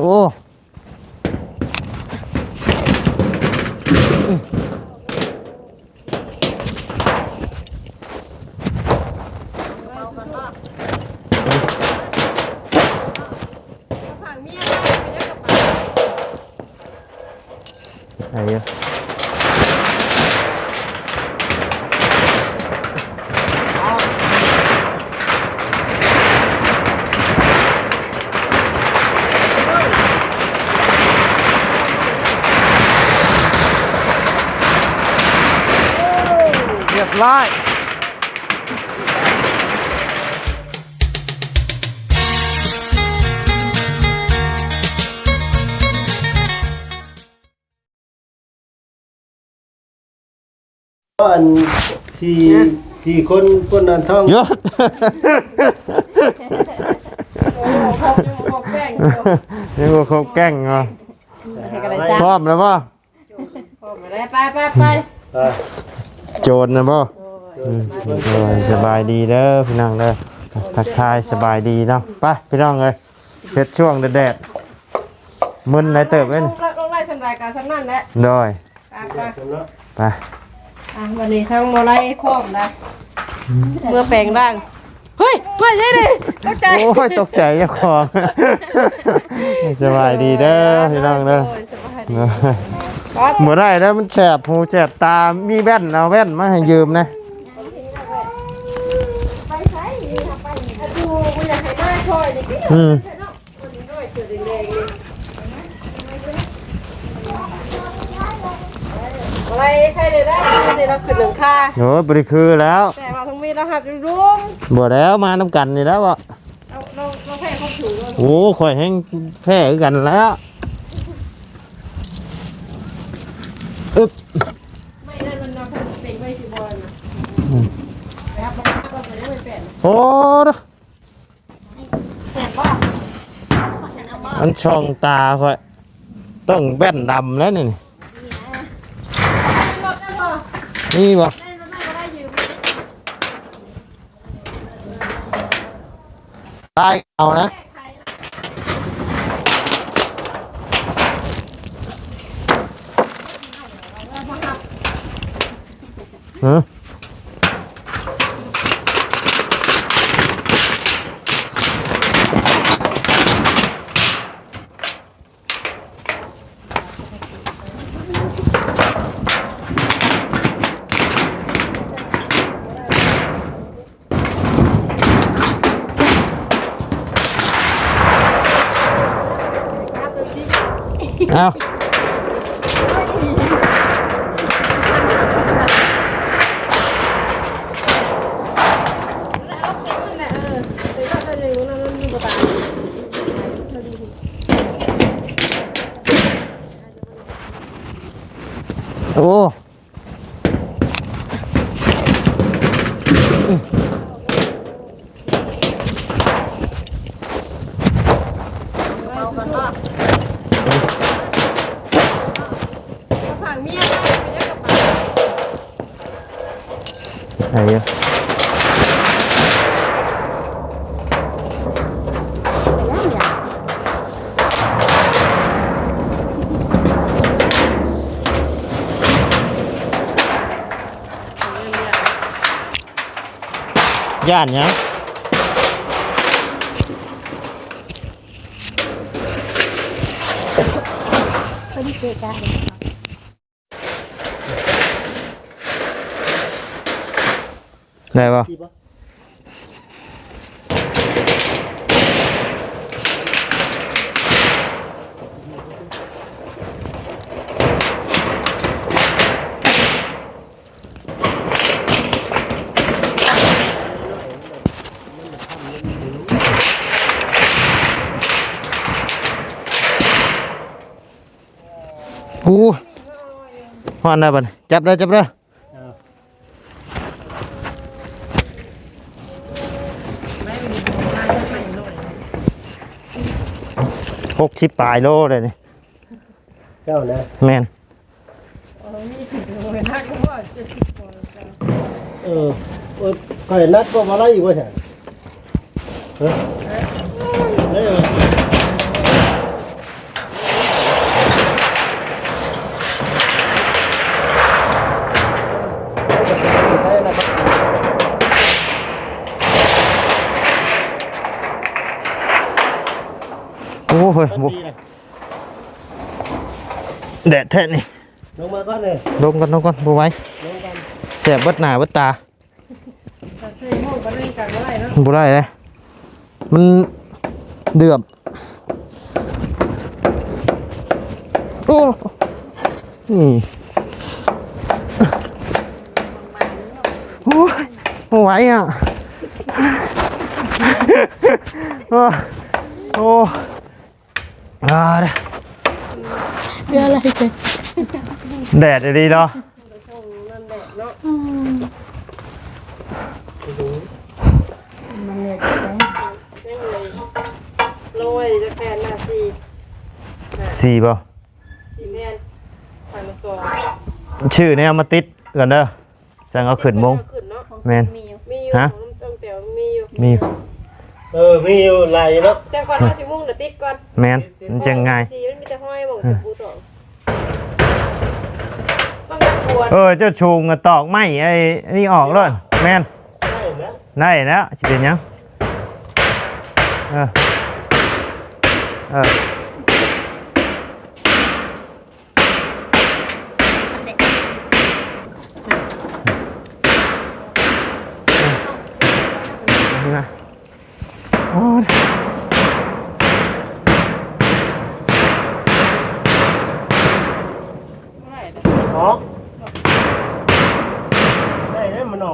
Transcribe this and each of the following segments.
โอ้ ผังเมียได้ไปเรียกกับผัง ไอ้เหี้ยเรีย บร้อยอันสี่สี่คนคนนั้นท่องยศโอ้โหพกยังพกแป้งอยู่นี่ว่าเขาแกล้งเหรอให้กันเลยจ้าพร้อมแล้วป่ะพกไปเลยไปไปไปอ่าโจรนะป่ะสบายดีเด้อพี่น้องเด้อทักทายสบายดีเนาะไปพี่น้องเลยเพชรช่วงแดดๆมึนไหนเติบเล่นลงลงไล่สำรายการสำนั่นแหละดอยไปไปสำนักไปอะวันนี้ทั้งโมไลครบนะเมื่อแปลงร่างเฮ้ยไม่ใช่ดิตกใจโอ้ยตกใจเจ้าของสบายดีเด้อพี่น้องเด้อโยส บายดีครับเมื่อไรแล้วมันแสบหูแสบตา มีแว่นเอาแว่นมาให้ยืมนะไปใช้ไปอะดูกูอยากให้หน้าช่อยดิพี่อืมเนาะคนนี้ด้วยจุดแดงๆนี่อะไรใครเลยได้วันนี้เราขึ้นหลังคาโอ้ยบริคือแล้ว แต่มาทั้งมีเราหับรุมบ่แล้วมาน้ำกันนี่แล้วบ่เราเราเราแพ้เขาถูเราโอ้ข่อยแห้งแพ้คือกันแล้ว อึบไม่นั่นมันเราทำเป็นไม่สิบอลนะนะครับมันก็ไปยังไม่เป็นโอ้ดแสบป่ะมันช่องตาข่อย ต้องแว่นดำแล้วนี่นี่บ่แม่รถนั่นก็ได้ยืมตายเอานะ ใคร ฮะเอา แล้วเอาเข็มนั่นแหละเออเดี๋ยวเราจะอยู่นั่นนั่นนี่บ่ตาย โอ้เอากันว่าผังเมีย ยกกับผังไอ้เหี้ยย่านหยังคนเกะกะได้ป่ะ อนได้ป่ะนี่จับได้จับได้อ่าหกสิบปลายโลเลยนี่เจ้านะแม่นเออเออใครนัดก็มาไล่อีกว่าใช่ฮะเอ้ย อ้ยต้นบุดีเลยแดดแท้นี่ลงมาก่อนเลยลงกันลงกันบ่ไหว้ลงกันแสบเบิดหน้าเบิดตาตัดใส่หม้อก็เล่นกันบ่ได้เนาะบ่ได้เลยมันเดือบโอ้นี่โอ้ยบ่ไหวอะ โอ้ โอ้อ่าเด้อเรื่องอะไรกันแดดดีเนาะนั่นแหละเนาะมันเนี่ยจะไปยังเลยลงไว้จะแพนหน้าสี่สี่ป่ะสี่แพนผ่านมาสองชื่อเนี่ยเอามาติดกันเด้อสั่งเอาขึ้นมงขึ้นเนาะ แมนมีอยู่มีอยู่ฮะ ของน้ำเต้าเตี๋ยวมีอยู่ มี เออมีอยู่หลายเนาะแต่ก่อนเอาสิมุ่งเดี๋ยวติดก่อนแมนมันจะง่ายสีมันมีแต่ห้อยบ่งจะปูต่อมันก็ควรเออเจ้าชูงอะตอกไม้ไอ้ไอ้นี่ออกเลยแมนได้นะได้แล้วสิเป็นหยังเออเออเอานี่มา โอ้ยออกได้แล้วมันอ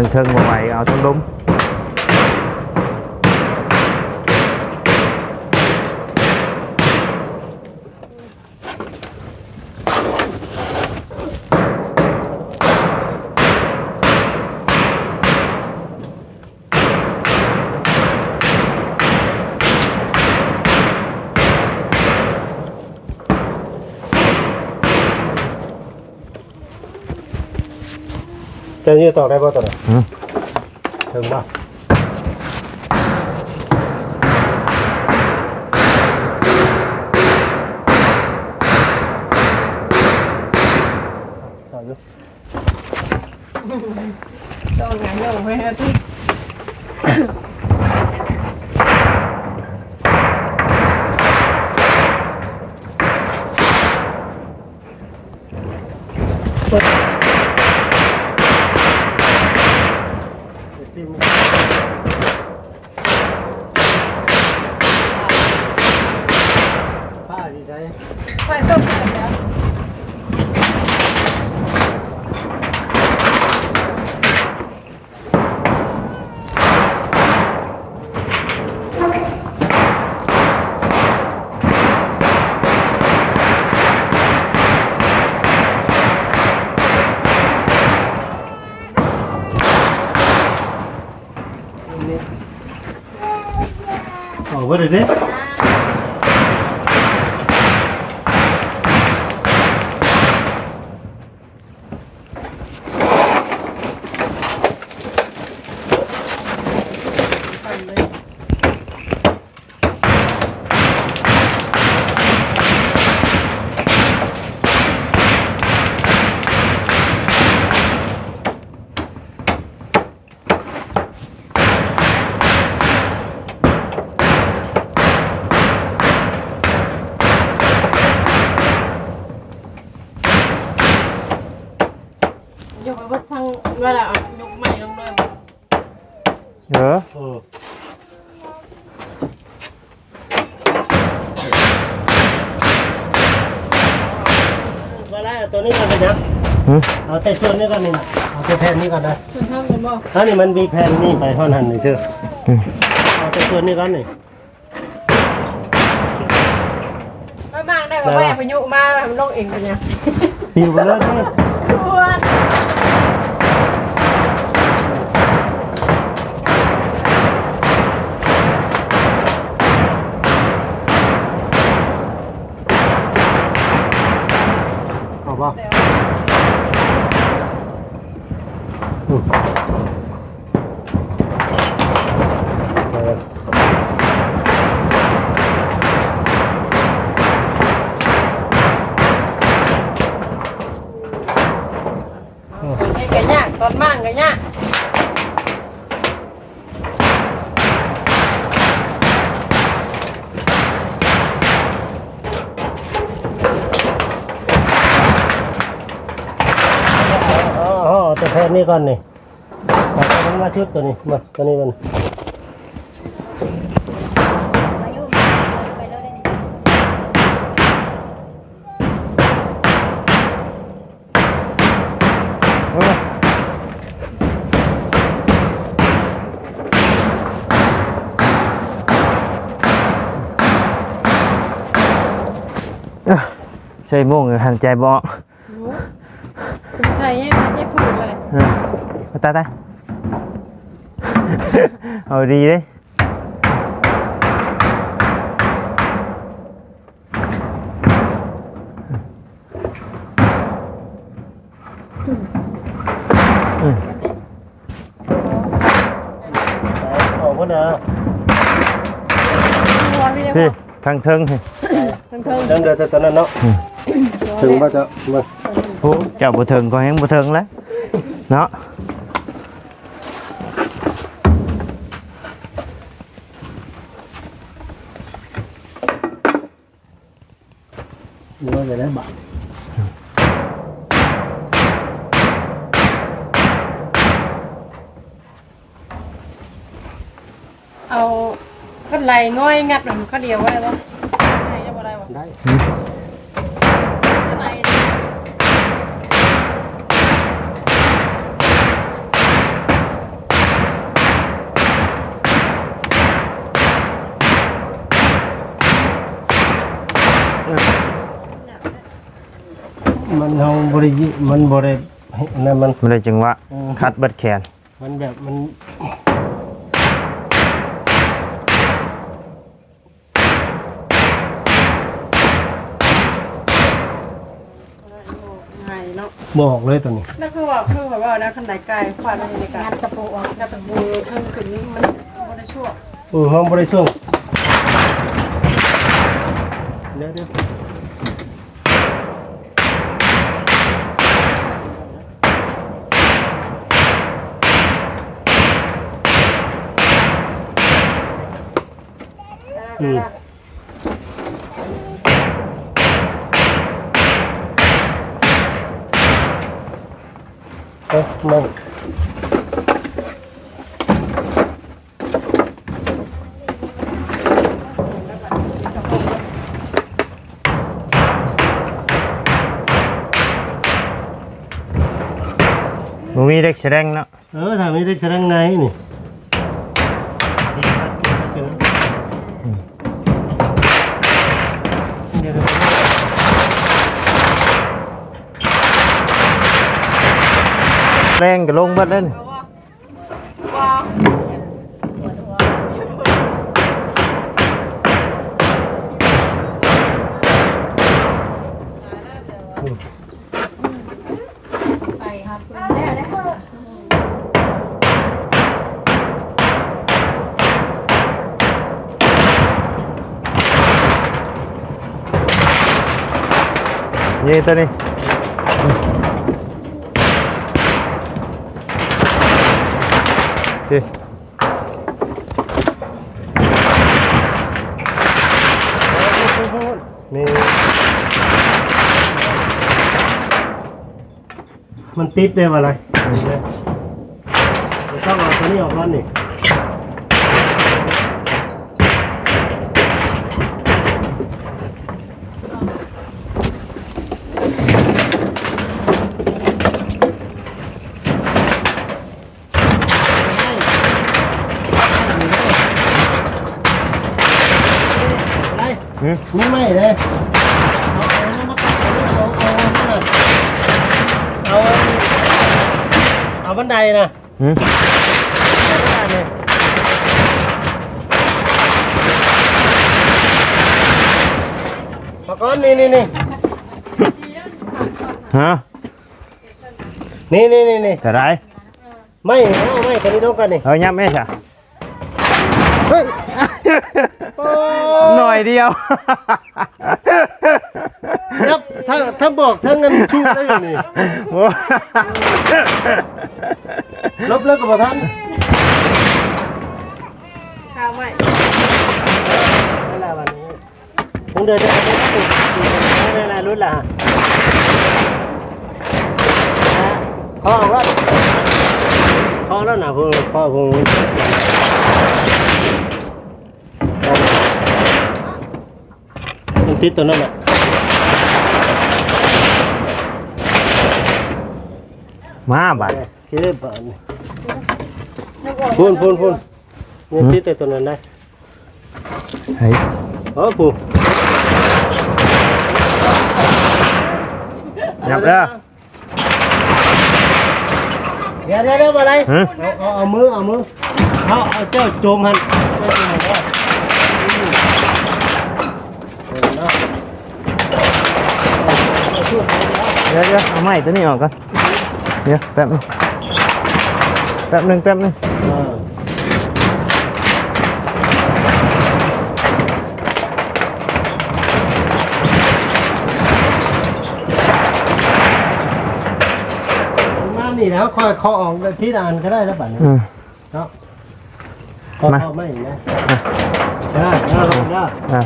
เอาทั้งเทิ จะยืดต่อได้ป่ะต่อไหนอืมถึงป่ะต่ออยู่ ต้องงานโยงให้ฮะพี่ จิ้มผ้าที่ใช้ ไฟต้มแล้ว ออกไปเลยดิยกไปวัดทางเวลาเอายกใหม่ลงเลย เออ โอ้เวลาเอา ตัวนี้ก่อนเลยนะหึเอาแต่ส่วนนี้ก่อนนี่นะเอาแต่แผ่นนี้ก่อนนะส่วนเท่ากันบ่ถ้านี่มันมีแผ่นนี่ไปห้อนหันนี่ซื้อเอาแต่ส่วนนี้ก่อนนี่ไม่มากได้ก็แม่พายุมาแล้วมันลงเองเป็นยังปิวไปเลยนี่ควร นี้ก่อนนี่เอามันมาชุดตัวนี้มาตัวนี้มันอายุไปเลยได้นี่เออเอ้อใช่โมงหันใจบ่ ใส่ยังไม่ได้พูดเลยเออมาตาตา เอาดีเลยออกก็เด้อตัวพี่ได้บพี่อกทางเทิงพี่ ทั้งเทิง เดินเดินแต่ตอนนั้นเนาะ ถึงว่าจะมา โอ้เจ้าบ่เทิงก็แฮงบ่เทิงแล้วเนาะ ว่าจะได้บาท เอาก็ไหลง่อยงัดมันก็เดียวไว้แล้วไหนจะบ่ได้บ่ ได้ ไหล มันเฮา บริยิมันบรินั่นมันมันเลยจังหวะเออคัดเบิดแขนมันแบบมันไงเนาะบอกเลยตัวนี้แล้วคือว่าคือแบบว่านะคันไหลไกลควาดมันในการงานตะปูออกกระตะบูเพิ่มขึ้นนี่มันบ่ได้ชั่วเออห้องบริสุทธิ์เดี๋ยวเดี๋ยว อืมเอ้ยมึงบ่มีเด็กแสดงเแรงก็ลงเบิดแล้วนี่ว้าวไปครับแล้วแล้วนี่ตัวนี้พี่ นี่ มันติดได้ป่ะไรเดี๋ยต้องเอาตัวนี้ออกก่อนนี่ไม่ไม่เลยเอาเอามาตัดเอาเอาเอา เอาเอาบันไดนะหืมเอาบันไดเนี่ยเอาก้อนนี่นี่นี่ฮะนี่นี่นี่นี่แต่ไรไม่เอาไม่ตัวนี้ต้องกันนี่เอายับแม่จ้ะเฮ้ยหน่อยเดียว ครับถ้าถ้าบอกถ้าเงินชูได้อยู่นี่โอ้ลบเลิกกับท่านข้าวไว้นั่นแหละวันนี้ผมเดินจะไปติดนั่นแหละรุ่นละฮะพ่อว่าพ่อแล้วนะพ่อพ่อพ่อมันติดตัวนั่นแหละ มาบัดคิดได้ป่านพูนพูนพูนนี่ติดแต่ตัวนั้นได้เฮ้ยโอ้ปูยับเด้อเดี๋ยวเดี๋ยวเดี๋ยวอะไรฮะเอาเอาเอามือเอามือเอาเอาเจ้าโจมหันเจ้าโจมหันได้อืมเออเนาะเอาช่วยเอาเดี๋ยวเดี๋ยวเอาไม้ตัวนี้ออกก่อน เดี๋ยวแป๊บนึงแป๊บนึงแป๊บนึงเออมานี่แล้วคอยเคาะออกที่ด่านก็ได้แล้วป่ะเนี่ยอืม เนาะเคาะมาเคาะไม่นะได้ได้ได้อะ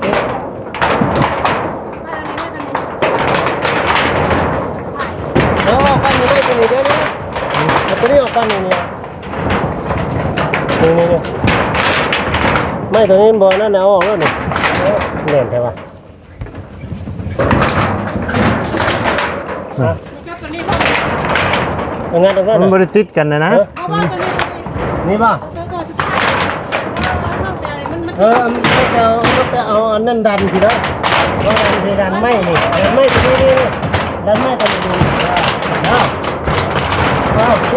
เอ๊ะเอ๊ะเอาออกกันได้ตรงนี้ได้เลยเอาตัวนี้ออกกันนี่เนี่ยนี่นี่นี่ไม่ตัวนี้บอลนั่นเอาออกแล้วนี่เน่นใช่ปะฮะเอางั้นเอางั้นมันบน่ะริติดกันนะนะ เอาว่าตัวนี้ตัวนี้นี่ป่ะ ตัวตัวสุดท้ายเอา เอาแต่มันมันเออมันจะเอามันจะเอาอันนั้นดันทีละว่าดันทีดันไม่นี่ดันไม่ตัวนี้นี่ดันไม่ตัวนี้เอาเอาโอเค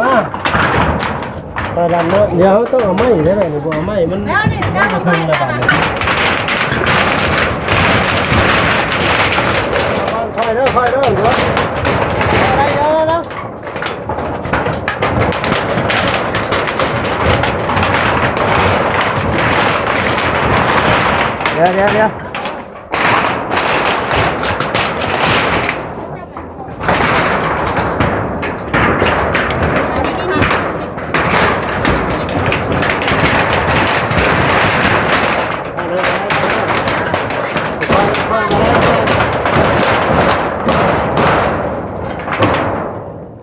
ว้าตอนดันเนาะเดี๋ยวต้องเอาไม้ได้ไหมนี่บ่เอาไม้มันแล้วนี่มัก้านวจะไปทึงระบาดเนี่ยคอยเด้อคอยเด้อเดี๋ยวอะไรเด้อเด้อ เดี๋ยวเดี๋ยว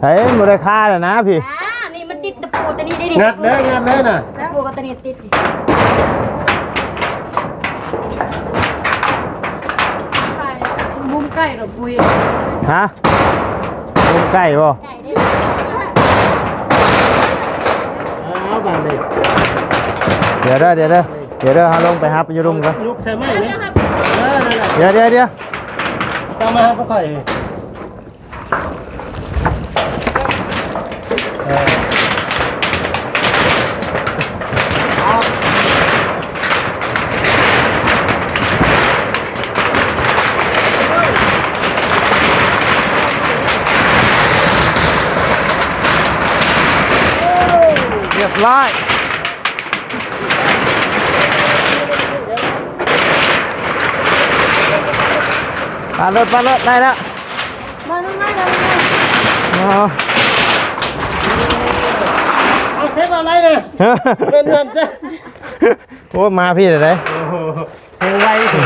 เฮ้ยมูลค่าเลยนะพี่ อ่านี่มันติดตะปูตัวนี้ได้ดิงัดเลยงัดเลยน่ะ ตะปูกับตัวนี้ติดดิ ไก่ มุมไก่หรอปุยฮะลูกไก่บ่ไก่ได้เอาบานเลยเดี๋ยวเด้อเดี๋ยวเด้อเดี๋ยวเด้อเฮาลงไปฮับอยู่รุมกันยุกใช่ไหมเนี่ยเออนั่นแหละเดี๋ยวเดี๋ยวเดี๋ยวตามมาครับค่อยเออ เรียบร้อยปาดรถปาดรถได้แล้วมาลงมาลงมาอ๋อเอาเทปอะไรเนี่ยเป็นเงินจ้ะโอ้มาพี่เลยเด้โอ้โหเพลงไวสุด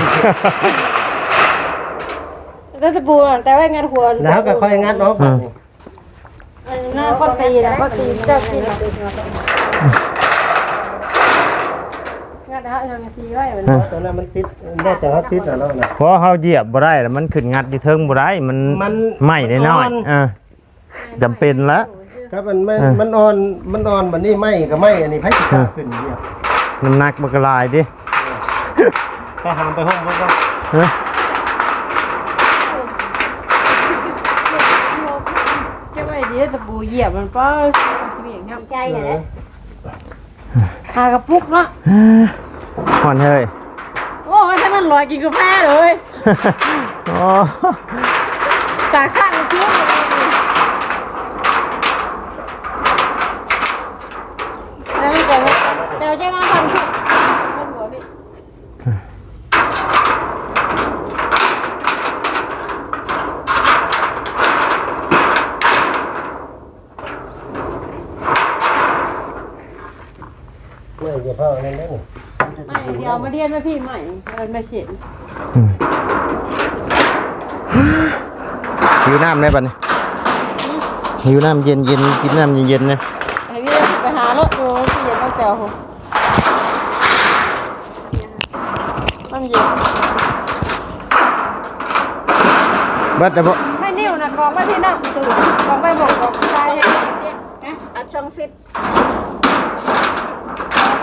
แล้วตะปูอะแต่ว่างานหัวแล้วก็ค่อยงัดเนาะหน้าก้อนตีนะก้อนตีเจ้าตีนะงานนะทางตีไว้เหมือนตอนนั้นมันติดได้แต่ว่าติดอะเนาะนะเพราะเขาเหยียบบ่ได้แล้วมันขึ้นงัดอยู่เทิงบ่ได้มันมันไหม้ได้น้อยมันอ่อนอ่าจำเป็นแล้วครับมันไม่เออมันอ่อนมันอ่อนแบบนี้ไม่ก็ไม่อันนี้ไพ่ติดขึ้นเดียวน้ำหนักมันก็ลายดิไปหามไปห้องมันก็เฮ้ยเจ้าไอ้ดีตะปูเหยียบมันป้าเบี่ยงครับใจอย่างนั้นหากระปุกเนาะ ห่อนเฮ้ยโอ้ยถ้ามันลอยกินกาแฟเลย โอ้ตาข้างมันชุ่มแล้วไม่แต่แต่เจ้ามาทำชุ่มหัวพี่ มาเรี ยนมาพี่ใหม่เอินมาเขียนหิวน้ำได้ปะเนี่ยหิวน้ำเย็นเย็นกินน้ำเย็นเย็นๆเนี่ยไอ้พี่ไปหารถดูพี่เย็นต้องแซวผมน้ำเย็นเบิดแต่บ่ไม่นิ่วนะกองไว้ที่น้ำตื่นกองไปบอกกองชายนะเอาช่องฟิต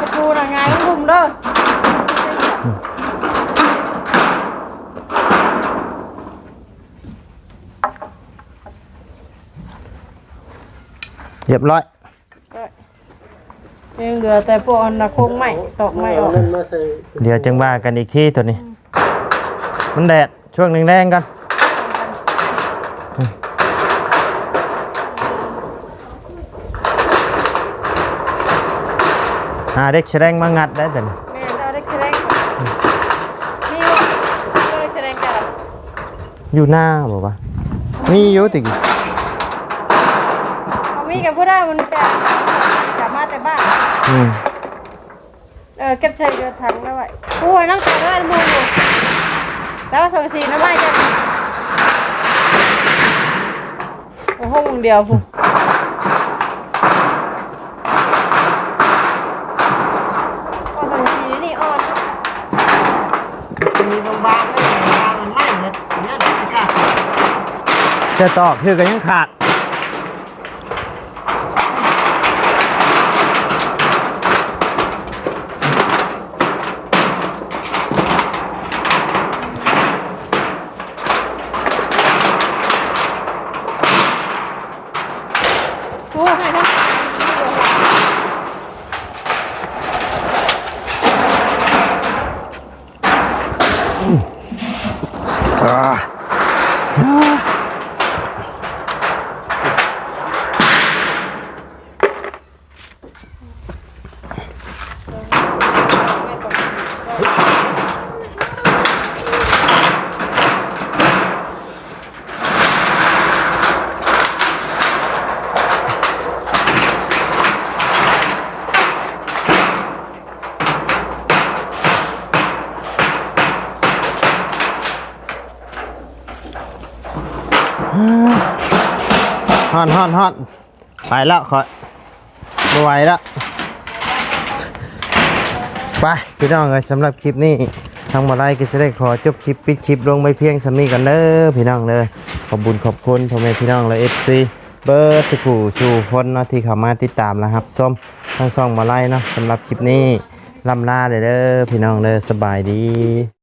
กระปูน่ะไงคุมเด้อ เรียบร้อยยังเหลือแต่พวกอันนะคงใหม่ตอกไม่อเอาอกนั่นมาใส่เดี๋ยวจึงว่ากันอีกที่ตัวนี้ มันแดดช่วงแรงๆกันหาเด็กแสดงมางัดได้แต่นี่แม่เราได้แสดงนี่วะเราได้แสดงกันอยู่หน้าบอกว่ามีอยู่ติ กี้เขามีกับผู้ได้มันแต่สามารถแต่บ้านอืมเออเก็บใช้เรือถังได้ไว้โอ้ยนั่งแต่ได้มูอยู่แล้วสองสีน้ำไม่จะโอ้ห้องเดียวผู้ก็สองสีนี่อ่อนมีบางๆเลยบางมันไม่เนี่ยเนี่ยเดี๋ยวสิค่ะจะตอกคือกันยังขาด โอ้ให้ทั้ง อ่า ฮอนฮอนฮอนไปแล้วขอไม่ไหวแล้วไปพี่น้องเลยสำหรับคลิปนี้ทางมาไลก็จะได้ขอจบคลิปปิดคลิปลงไปเพียงสำนีกันเด้อพี่น้องเด้อขอบบุญขอบคุณพ่อแม่พี่น้องและเอฟซีเบิร์ดสกูสู่คนเนาะที่เข้ามาติดตามนะครับส้มทั้งสองมาไลเนาะสำหรับคลิปนี้ลำลาเด้อเด้อพี่น้องเด้อสบายดี